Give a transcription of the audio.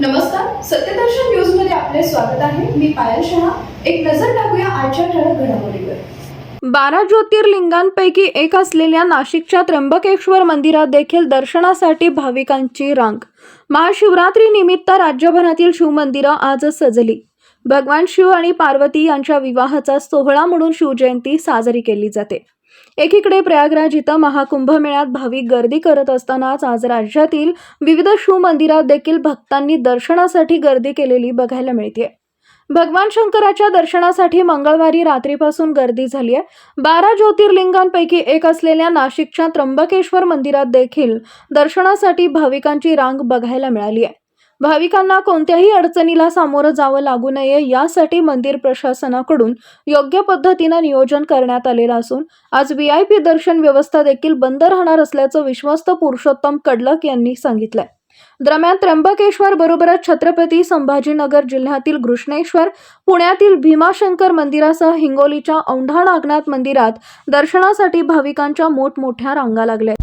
नमस्कार सत्यदर्शन न्यूजमध्ये आपले स्वागत आहे. मी पायल शहा. एक नजर टाकूया आजच्या ठळक घडामोडीवर. बारा ज्योतिर्लिंगांपैकी एक असलेल्या नाशिकच्या त्र्यंबकेश्वर मंदिरात देखील दर्शनासाठी भाविकांची रांग. महाशिवरात्री निमित्त राज्यभरातील शिवमंदिरं आज सजली. भगवान शिव आणि पार्वती यांच्या विवाहाचा सोहळा म्हणून शिवजयंती साजरी केली जाते. एकीकडे प्रयागराज इथं महाकुंभमेळ्यात भाविक गर्दी करत असतानाच आज राज्यातील विविध शिवमंदिरात देखील भक्तांनी दर्शनासाठी गर्दी केलेली बघायला मिळते भगवान शंकराच्या दर्शनासाठी मंगळवारी रात्रीपासून गर्दी झाली आहे बारा ज्योतिर्लिंगांपैकी एक असलेल्या नाशिकच्या त्र्यंबकेश्वर मंदिरात देखील दर्शनासाठी भाविकांची रांग बघायला मिळाली आहे भाविकांना कोणत्याही अडचणीला सामोरं जावं लागू नये यासाठी मंदिर प्रशासनाकडून योग्य पद्धतीनं नियोजन करण्यात आलेलं असून आज व्ही आय पी दर्शन व्यवस्था देखील बंद राहणार असल्याचं विश्वस्त पुरुषोत्तम कडलक यांनी सांगितलंय. दरम्यान त्र्यंबकेश्वर बरोबरच छत्रपती संभाजीनगर जिल्ह्यातील घृष्णेश्वर पुण्यातील भीमाशंकर मंदिरासह हिंगोलीच्या औंढा नागनाथ मंदिरात दर्शनासाठी भाविकांच्या मोठमोठ्या रांगा लागल्या.